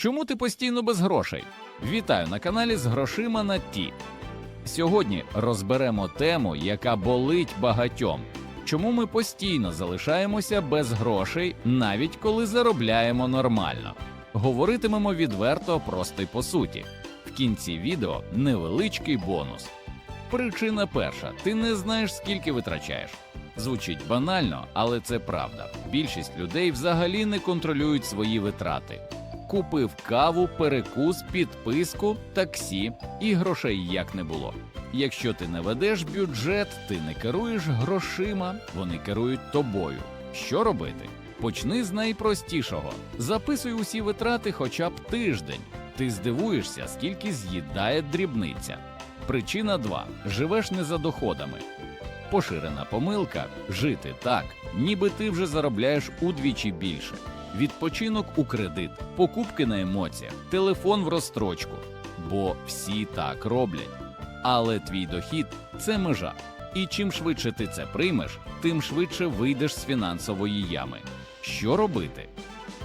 Чому ти постійно без грошей? Вітаю на каналі з грошима на ті. Сьогодні розберемо тему, яка болить багатьом. Чому ми постійно залишаємося без грошей, навіть коли заробляємо нормально? Говоритимемо відверто, просто й по суті. В кінці відео невеличкий бонус. Причина перша: ти не знаєш, скільки витрачаєш. Звучить банально, але це правда. Більшість людей взагалі не контролюють свої витрати. Купив каву, перекус, підписку, таксі і грошей як не було. Якщо ти не ведеш бюджет, ти не керуєш грошима, вони керують тобою. Що робити? Почни з найпростішого: записуй усі витрати хоча б тиждень. Ти здивуєшся, скільки з'їдає дрібниця. Причина 2. живеш не за доходами. Поширена помилка жити так, ніби ти вже заробляєш удвічі більше. Відпочинок у кредит, покупки на емоціях, телефон в розстрочку. Бо всі так роблять. Але твій дохід це межа. І чим швидше ти це приймеш, тим швидше вийдеш з фінансової ями. Що робити?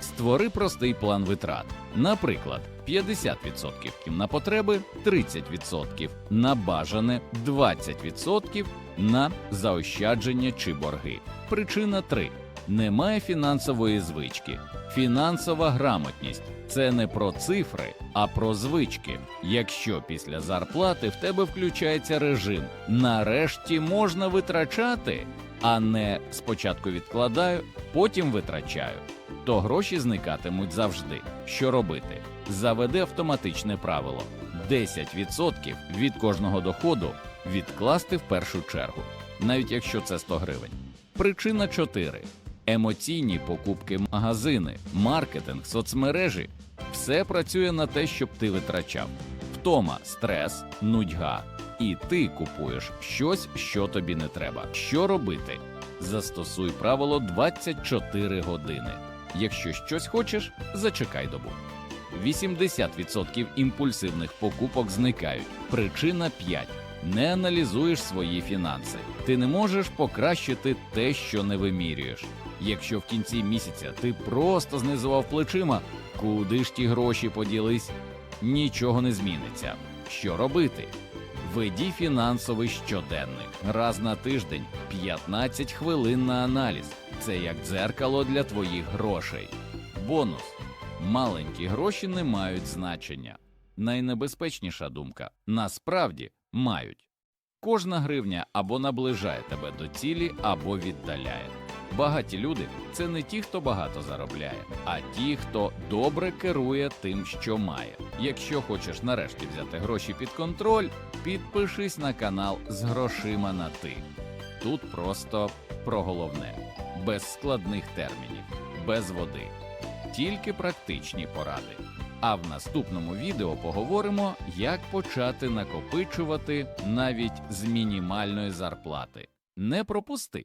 Створи простий план витрат. Наприклад, 50% на потреби, 30% на бажане, 20% на заощадження чи борги. Причина 3. Немає фінансової звички. Фінансова грамотність це не про цифри, а про звички. Якщо після зарплати в тебе включається режим, нарешті можна витрачати, а не спочатку відкладаю, потім витрачаю, то гроші зникатимуть завжди. Що робити? Заведи автоматичне правило: 10% від кожного доходу відкласти в першу чергу, навіть якщо це 100 гривень. Причина 4. Емоційні покупки магазини, маркетинг, соцмережі все працює на те, щоб ти витрачав. Втома, стрес, нудьга. І ти купуєш щось, що тобі не треба. Що робити? Застосуй правило 24 години. Якщо щось хочеш, зачекай добу. 80% імпульсивних покупок зникають. Причина 5. Не аналізуєш свої фінанси. Ти не можеш покращити те, що не вимірюєш. Якщо в кінці місяця ти просто знизував плечима, куди ж ті гроші поділись? Нічого не зміниться. Що робити? Веді фінансовий щоденник раз на тиждень 15 хвилин на аналіз. Це як дзеркало для твоїх грошей. Бонус: маленькі гроші не мають значення. Найнебезпечніша думка насправді мають. Кожна гривня або наближає тебе до цілі, або віддаляє. Багаті люди це не ті, хто багато заробляє, а ті, хто добре керує тим, що має. Якщо хочеш нарешті взяти гроші під контроль, підпишись на канал з грошима на ти. Тут просто про головне, без складних термінів, без води, тільки практичні поради. А в наступному відео поговоримо, як почати накопичувати навіть з мінімальної зарплати. Не пропусти!